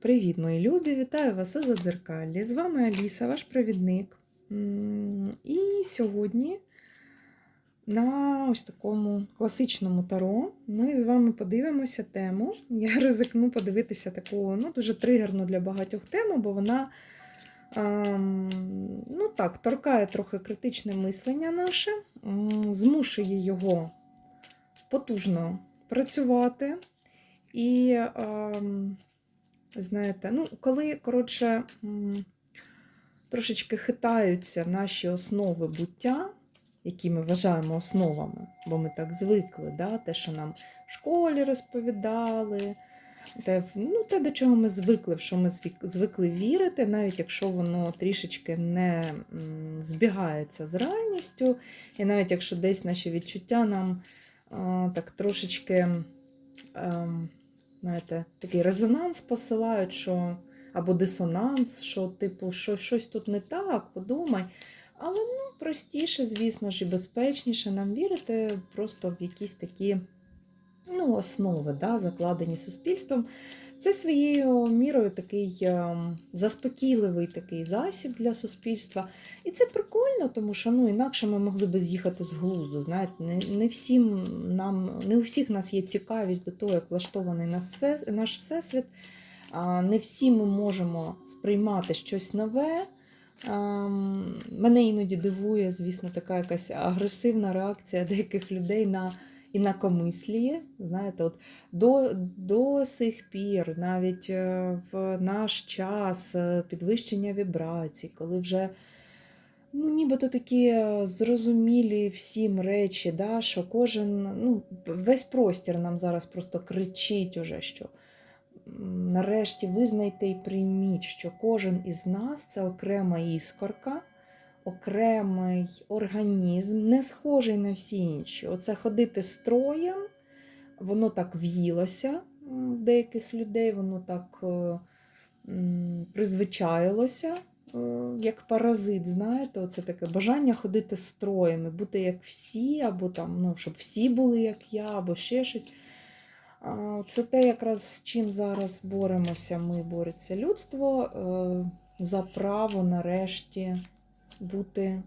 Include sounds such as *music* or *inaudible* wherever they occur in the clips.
Привіт, мої любі! Вітаю вас у Задзеркаллі. З вами Аліса, ваш провідник. І сьогодні на ось такому класичному таро ми з вами подивимося тему. *laughs* Я ризикну подивитися таку ну, дуже тригерну для багатьох тему, бо вона ну так, торкає трохи критичне мислення наше, змушує його потужно працювати. І Знаєте, ну, коли, коротше, трошечки хитаються наші основи буття, які ми вважаємо основами, бо ми так звикли, да? те, що нам в школі розповідали, те, ну, те, до чого ми звикли, в що ми звикли вірити, навіть якщо воно трішечки не збігається з реальністю, і навіть якщо десь наші відчуття нам а, так трошечки. ем, знаєте, такий резонанс посилають, що або дисонанс, що, типу, що щось тут не так, подумай. Але ну, простіше, звісно ж, і безпечніше нам вірити просто в якісь такі ну, основи, да, закладені суспільством. Це своєю мірою такий ем, заспокійливий такий засіб для суспільства. І це прикольно, тому що ну, інакше ми могли би з'їхати з глузду. Знаєте, не, не, всім нам, не у всіх нас є цікавість до того, як влаштований нас все, наш всесвіт. Не всі ми можемо сприймати щось нове. Ем, Мене іноді дивує, звісно, така якась агресивна реакція деяких людей на інакомисліє. Знаєте, от до, до сих пір, навіть е, в наш час е, підвищення вібрацій, коли вже ну, нібито такі е, зрозумілі всім речі, да, що кожен, ну, весь простір нам зараз просто кричить уже, що нарешті визнайте і прийміть, що кожен із нас це окрема іскорка, окремий організм, не схожий на всі інші. Оце ходити строєм, воно так в'їлося в деяких людей, воно так е, призвичаїлося, е, як паразит, знаєте, оце таке бажання ходити строєм, і бути як всі, або там, ну, щоб всі були як я, або ще щось. Це те, якраз з чим зараз боремося. Ми бореться людство е, за право нарешті бути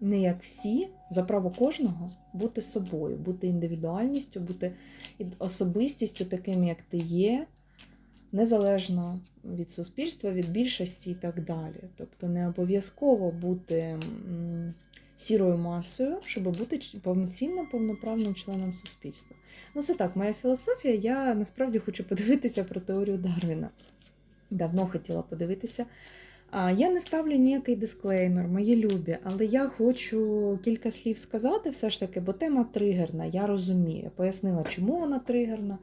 не як всі, за право кожного бути собою, бути індивідуальністю, бути особистістю таким, як ти є, незалежно від суспільства, від більшості і так далі. Тобто не обов'язково бути сірою масою, щоб бути повноцінним, повноправним членом суспільства. Ну, це так, моя філософія. Я насправді хочу подивитися про теорію Дарвіна. Давно хотіла подивитися. Я не ставлю ніякий дисклеймер, мої любі, але я хочу кілька слів сказати все ж таки, бо тема тригерна, я розумію. Пояснила, чому вона тригерна.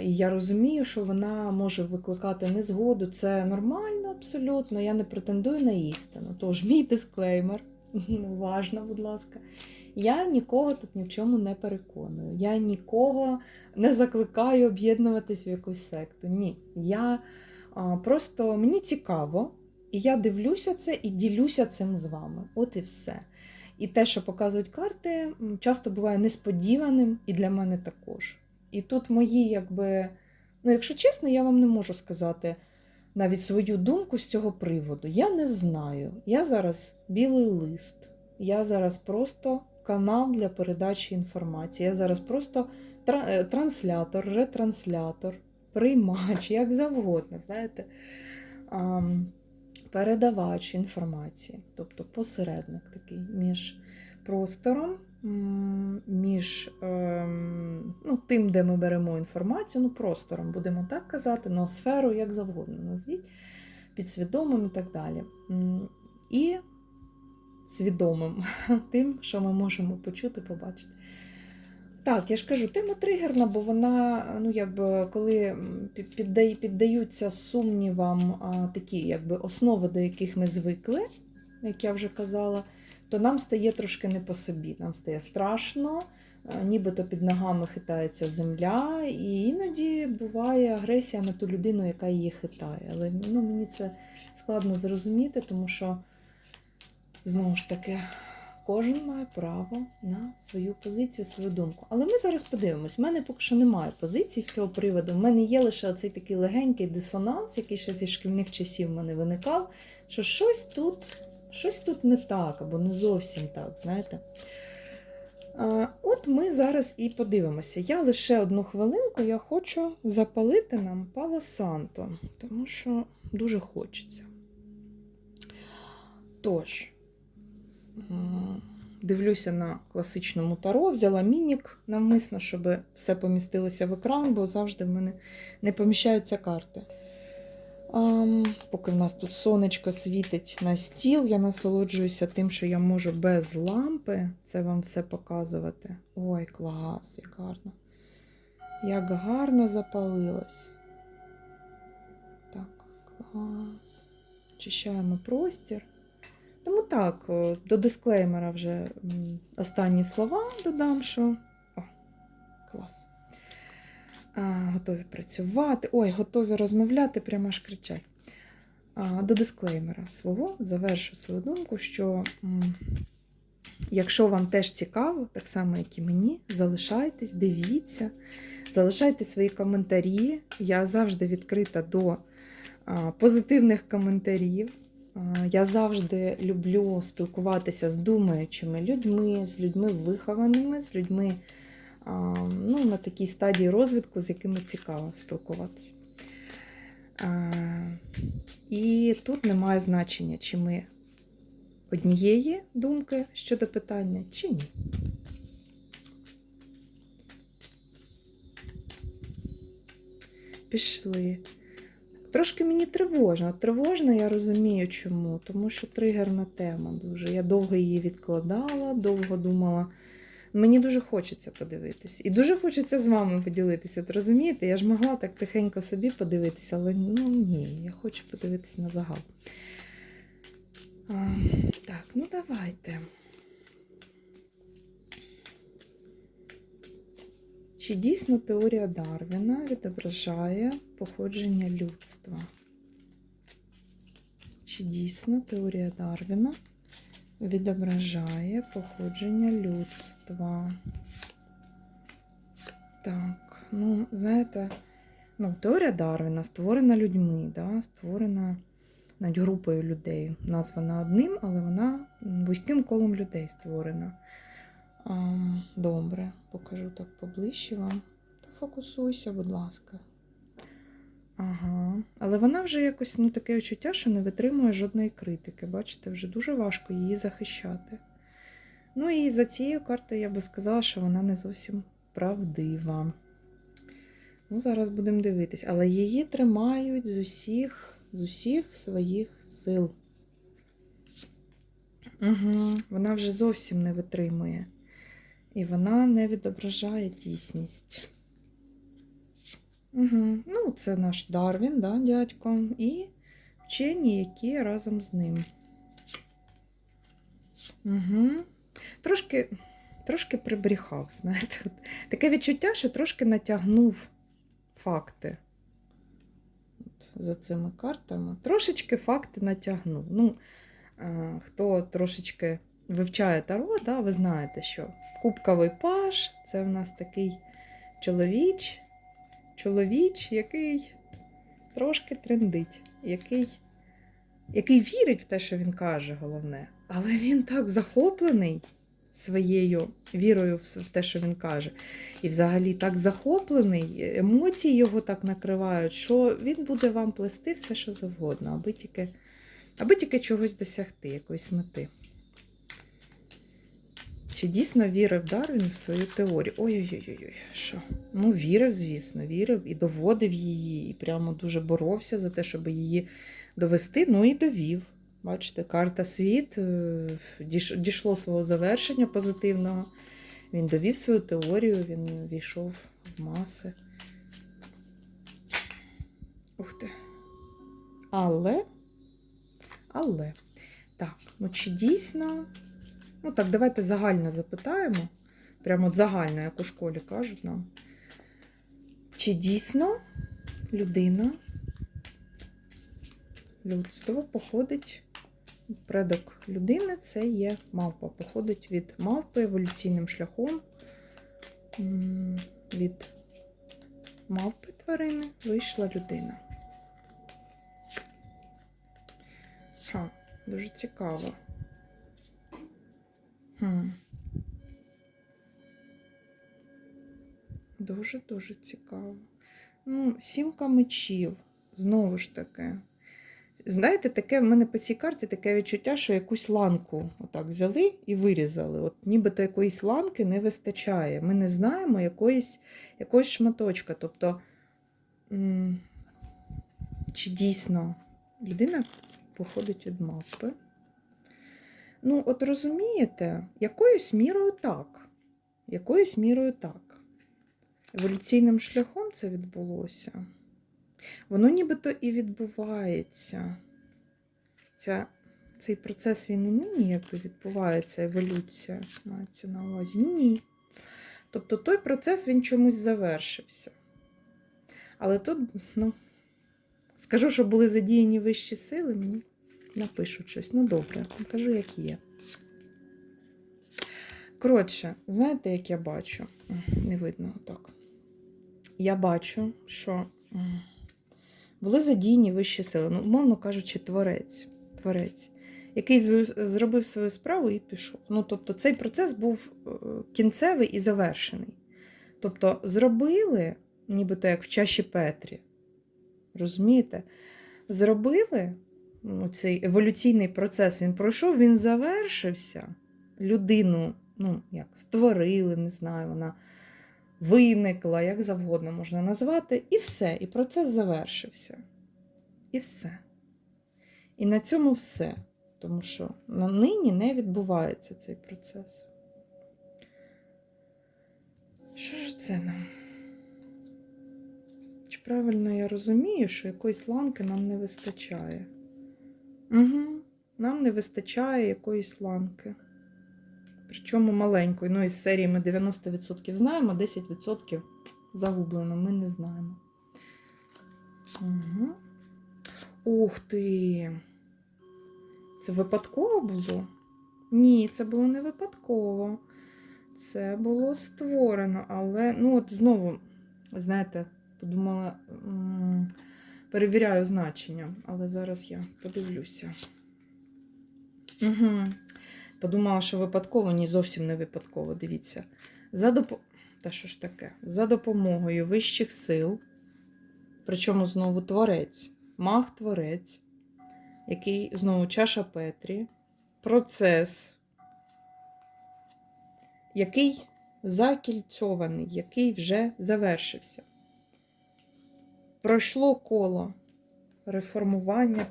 Я розумію, що вона може викликати незгоду. Це нормально абсолютно. Я не претендую на істину. Тож, мій дисклеймер, *laughs* уважно, будь ласка. Я нікого тут ні в чому не переконую. Я нікого не закликаю об'єднуватись в якусь секту. Ні. Я просто мені цікаво, і я дивлюся це і ділюся цим з вами. От і все. І те, що показують карти, часто буває несподіваним і для мене також. І тут мої, якби, ну, якщо чесно, я вам не можу сказати навіть свою думку з цього приводу. Я не знаю. Я зараз білий лист. Я зараз просто канал для передачі інформації. Я зараз просто е, транслятор, ретранслятор, приймач, як завгодно, знаєте. Передавач інформації, тобто посередник такий між простором, між ем, ну, тим, де ми беремо інформацію, ну, простором, будемо так казати, ноосферу, як завгодно назвіть, підсвідомим і так далі. І свідомим *laughs* тим, що ми можемо почути, побачити. Так, я ж кажу, тема тригерна, бо вона, ну якби, коли піддаються сумнівам такі якби, основи, до яких ми звикли, як я вже казала, то нам стає трошки не по собі. Нам стає страшно, а, нібито під ногами хитається земля, і іноді буває агресія на ту людину, яка її хитає. Але ну, мені це складно зрозуміти, тому що знову ж таки кожен має право на свою позицію, свою думку. Але ми зараз подивимось. У мене поки що немає позиції з цього приводу. У мене є лише оцей такий легенький дисонанс, який ще зі шкільних часів в мене виникав, що щось тут, щось тут не так, або не зовсім так, знаєте. От ми зараз і подивимося. Я лише одну хвилинку я хочу запалити нам Пало Санто, тому що дуже хочеться. Тож, дивлюся на класичному таро, взяла мінік навмисно, щоб все помістилося в екран, бо завжди в мене не поміщаються карти. Поки в нас тут сонечко світить на стіл, я насолоджуюся тим, що я можу без лампи це вам все показувати. Ой, клас, як гарно. Як гарно запалилось. Так, клас. Очищаємо простір. Тому так, до дисклеймера вже останні слова додам, що. О, клас. А, готові працювати. Ой, готові розмовляти, прямо аж кричать. А, до дисклеймера свого завершу свою думку, що якщо вам теж цікаво, так само, як і мені, залишайтесь, дивіться, залишайте свої коментарі. Я завжди відкрита до позитивних коментарів. А, Я завжди люблю спілкуватися з думаючими людьми, з людьми вихованими, з людьми ну, на такій стадії розвитку, з якими цікаво спілкуватися. І тут немає значення, чи ми однієї думки щодо питання, чи ні. Пішли. Трошки мені тривожно. Тривожно, я розумію чому, тому що тригерна тема дуже. Я довго її відкладала, довго думала. Мені дуже хочеться подивитись. І дуже хочеться з вами поділитися. От розумієте, я ж могла так тихенько собі подивитися, але ну ні, я хочу подивитися на загал. А, так, ну давайте. Чи дійсно теорія Дарвіна відображає походження людства? Чи дійсно теорія Дарвіна відображає походження людства? Так, ну, знаєте, ну, теорія Дарвіна створена людьми, да, створена навіть групою людей. Названа одним, але вона вузьким колом людей створена. А, Добре, покажу так поближче вам. Та фокусуйся, будь ласка. Ага. Але вона вже якось ну, таке відчуття, що не витримує жодної критики. Бачите, вже дуже важко її захищати. Ну і за цією картою я би сказала, що вона не зовсім правдива. Ну, зараз будемо дивитись. Але її тримають з усіх, з усіх своїх сил. Угу. Вона вже зовсім не витримує. І вона не відображає дійсність. Угу. Ну, це наш Дарвін, да, дядько, і вчені, які разом з ним. Угу. Трошки, трошки прибріхав, знаєте. *laughs* Таке відчуття, що трошки натягнув факти за цими картами. Трошечки факти натягнув. Ну, хто трошечки вивчає таро, да, ви знаєте, що кубковий паш це в нас такий чоловіч, чоловіч, який трошки трендить, який, який вірить в те, що він каже, головне. Але він так захоплений своєю вірою в те, що він каже. І взагалі так захоплений, емоції його так накривають, що він буде вам плести все, що завгодно, аби тільки, аби тільки чогось досягти, якоїсь мети. Чи дійсно вірив Дарвін в свою теорію? Ой-ой-ой, що? Ну, вірив, звісно, вірив і доводив її, і прямо дуже боровся за те, щоб її довести. Ну і довів. Бачите, карта світ е, дійшло свого завершення позитивного. Він довів свою теорію, він війшов в маси. Ух ти. Але, але, так, ну чи дійсно Ну так, давайте загально запитаємо. Прямо от загально, як у школі кажуть нам. Чи дійсно людина, людство походить предок людини це є мавпа. Походить від мавпи еволюційним шляхом. Від мавпи тварини вийшла людина. Ха, дуже цікаво. Дуже-дуже цікаво. Ну, сімка мечів. Знову ж таки. Знаєте, таке в мене по цій карті таке відчуття, що якусь ланку отак взяли і вирізали. От нібито якоїсь ланки не вистачає. Ми не знаємо якоїсь, якогось шматочка. Тобто, чи дійсно людина походить від мавпи? Ну, от розумієте, якоюсь мірою так. Якоюсь мірою так. Еволюційним шляхом це відбулося. Воно нібито і відбувається. Ця, цей процес він і нині якби відбувається, еволюція мається на увазі. Ні. Тобто той процес він чомусь завершився. Але тут, ну, скажу, що були задіяні вищі сили, мені напишуть щось. Ну, добре, кажу, як є. Коротше, знаєте, як я бачу? Не видно так. Я бачу, що були задіяні вищі сили, ну, умовно кажучи, творець, творець, який зробив свою справу і пішов. Ну, тобто, цей процес був е, кінцевий і завершений. Тобто, зробили, нібито як в чаші Петрі. Розумієте? Зробили ну, цей еволюційний процес, він пройшов, він завершився. Людину, ну, як створили, не знаю, вона виникла, як завгодно можна назвати, і все. І процес завершився. І все. І на цьому все. Тому що на нині не відбувається цей процес. Що ж це нам? Чи правильно я розумію, що якоїсь ланки нам не вистачає? Угу. Нам не вистачає якоїсь ланки. Причому маленької. Ну, із серії ми 90% знаємо, 10% загублено, ми не знаємо. Угу. Ух ти! Це випадково було? Ні, це було не випадково. Це було створено, але, ну, от знову, знаєте, подумала, перевіряю значення, але зараз я подивлюся. Угу. Подумала, що випадково, ні, зовсім не випадково. Дивіться. За доп... Та що ж таке? За допомогою вищих сил, причому знову творець, маг творець, який знову чаша Петрі, процес, який закільцьований, який вже завершився. Пройшло коло реформування,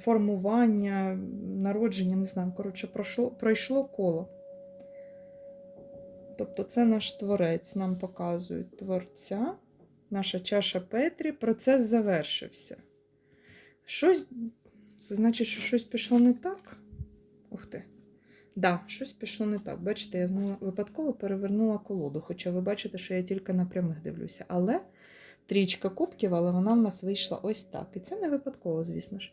формування, народження, не знаю, коротше, пройшло, пройшло коло. Тобто це наш творець, нам показують творця, наша чаша Петрі, процес завершився. Щось, це значить, що щось пішло не так? Ух ти. Да, щось пішло не так. Бачите, я знову випадково перевернула колоду, хоча ви бачите, що я тільки на прямих дивлюся. Але трічка кубків, але вона в нас вийшла ось так. І це не випадково, звісно ж.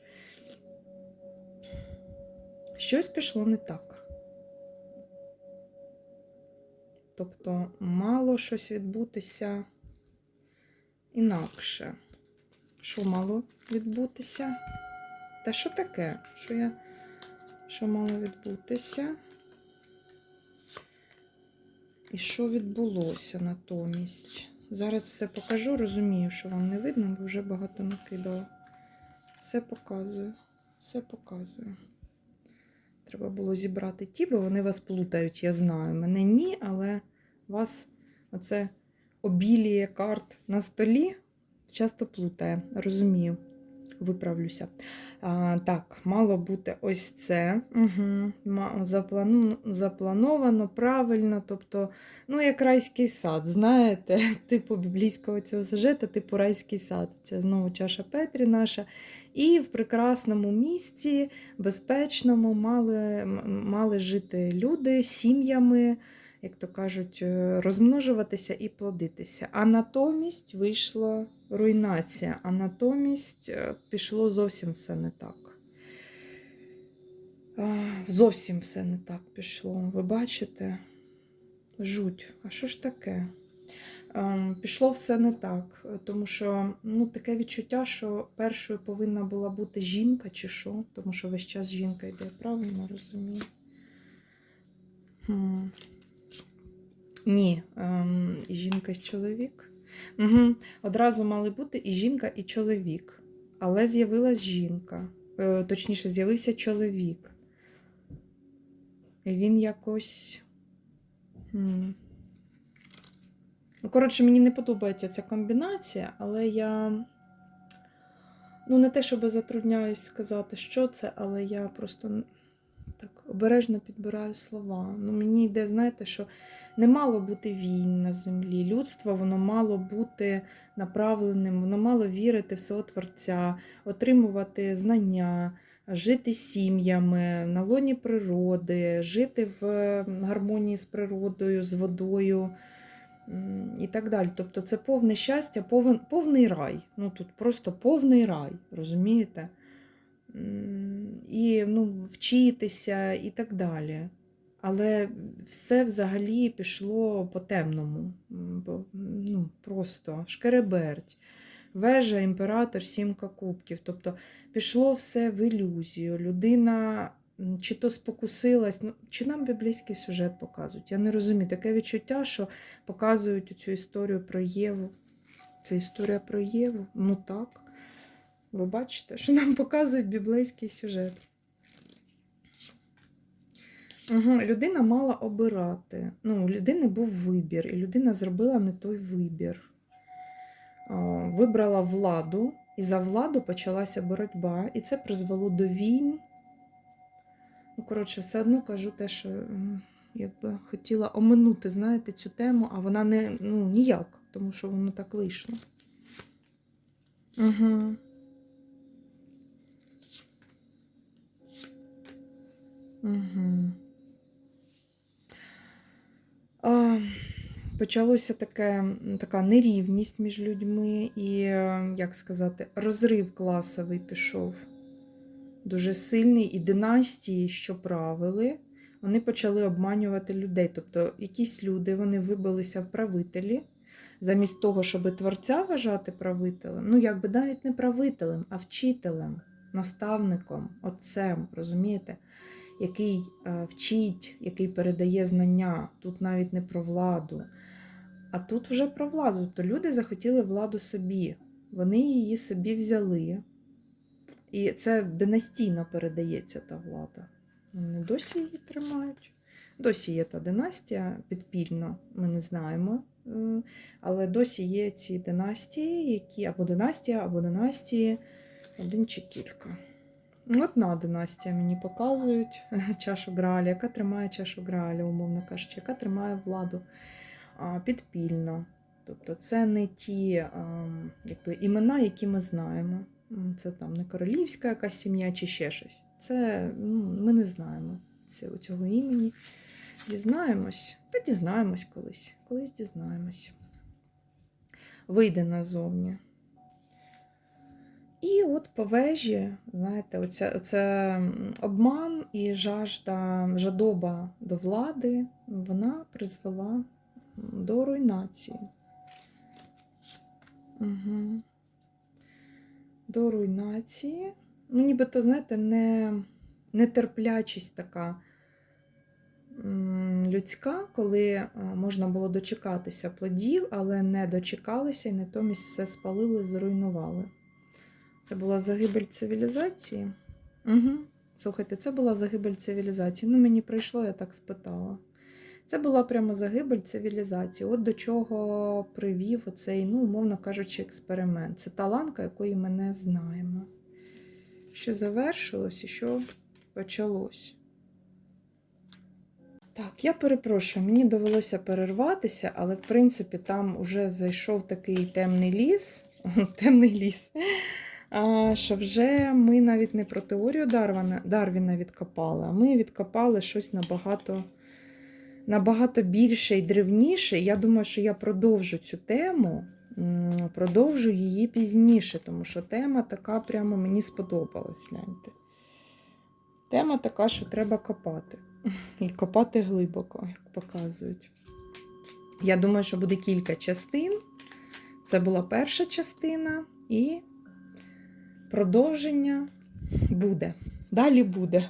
Щось пішло не так. Тобто, мало щось відбутися інакше. Що мало відбутися? Та що таке? Що я. Що мало відбутися? І що відбулося натомість? Зараз все покажу, розумію, що вам не видно, бо вже багато накидала. Все показую, все показую. Треба було зібрати ті, бо вони вас плутають, я знаю. Мене ні, але вас оце обіліє карт на столі часто плутає. Розумію, виправлюся. А, Так, мало бути ось це. Угу. Заплану... Заплановано правильно. Тобто, ну, як райський сад, знаєте, *laughs* типу біблійського цього сюжету, типу райський сад. Це знову чаша Петрі наша. І в прекрасному місці, безпечному, мали, мали жити люди сім'ями. Як то кажуть, е, розмножуватися і плодитися. А натомість вийшла руйнація, а натомість е, пішло зовсім все не так. Зовсім все не так пішло. Ви бачите? Жуть. А що ж таке? Ем, Пішло все не так, тому що ну, таке відчуття, що першою повинна була бути жінка чи що, тому що весь час жінка йде, правильно розумію? Ні, ем, жінка і чоловік. Угу. Одразу мали бути і жінка, і чоловік. Але з'явилась жінка. Е, точніше, з'явився чоловік. І він якось. Ну, коротше, мені не подобається ця комбінація, але я. Ну, не те, щоб затрудняюсь сказати, що це, але я просто обережно підбираю слова. Ну, мені йде, знаєте, що не мало бути війн на землі. Людство воно мало бути направленим, воно мало вірити в свого Творця, отримувати знання, жити сім'ями на лоні природи, жити в гармонії з природою, з водою і так далі. Тобто це повне щастя, повен, повний рай. Ну тут просто повний рай, розумієте? І ну, вчитися і так далі. Але все взагалі пішло по темному. Ну, просто шкереберть. Вежа, імператор, сімка кубків. Тобто пішло все в ілюзію. Людина чи то спокусилась, ну, чи нам біблійський сюжет показують. Я не розумію. Таке відчуття, що показують цю історію про Єву. Це історія про Єву. Ну так. Ви бачите, що нам показують біблейський сюжет. Угу. Людина мала обирати. Ну, у людини був вибір, і людина зробила не той вибір. Вибрала владу, і за владу почалася боротьба, і це призвело до війн. Ну, коротше, все одно кажу те, що якби хотіла оминути, знаєте, цю тему, а вона не ну, ніяк, тому що воно так вийшло. Угу. Угу. А, почалося таке, така нерівність між людьми і, як сказати, розрив класовий пішов дуже сильний, і династії, що правили, вони почали обманювати людей. Тобто якісь люди вони вибилися в правителі, замість того, щоб творця вважати правителем, ну якби навіть не правителем, а вчителем, наставником, отцем, розумієте? Який е, вчить, який передає знання. Тут навіть не про владу. А тут вже про владу. Тобто люди захотіли владу собі. Вони її собі взяли. І це династійно передається та влада. Вони досі її тримають. Досі є та династія підпільно, ми не знаємо. Е, Але досі є ці династії, які або династія, або династії, один чи кілька. Одна династія мені показують *laughs* чашу Граалі, яка тримає чашу Граалі, умовно кажучи, яка тримає владу підпільно. Тобто це не ті якби, імена, які ми знаємо. Це там не королівська якась сім'я чи ще щось. Це ну, ми не знаємо цього, цього імені. Дізнаємось, та дізнаємось колись. Колись дізнаємось. Вийде назовні. І от по вежі, знаєте, оця, оце обман і жажда, жадоба до влади, вона призвела до руйнації. Угу. До руйнації. Ну, нібито, знаєте, не, нетерплячість така людська, коли е, можна було дочекатися плодів, але не дочекалися і натомість все спалили, зруйнували. Це була загибель цивілізації. Угу. Слухайте, це була загибель цивілізації. Ну, мені прийшло, я так спитала. Це була прямо загибель цивілізації. От до чого привів оцей, ну, умовно кажучи, експеримент. Це та ланка, якої ми не знаємо. Що завершилось і що почалось. Так, я перепрошую, мені довелося перерватися, але в принципі там уже зайшов такий темний ліс. *laughs* Темний ліс. Що вже ми навіть не про теорію Дарвіна, Дарвіна відкопали, а ми відкопали щось набагато, набагато більше і древніше. Я думаю, що я продовжу цю тему, продовжу її пізніше, тому що тема така прямо мені сподобалась. Гляньте. Тема така, що треба копати. *laughs* І копати глибоко, як показують. Я думаю, що буде кілька частин. Це була перша частина, і продовження буде. Далі буде.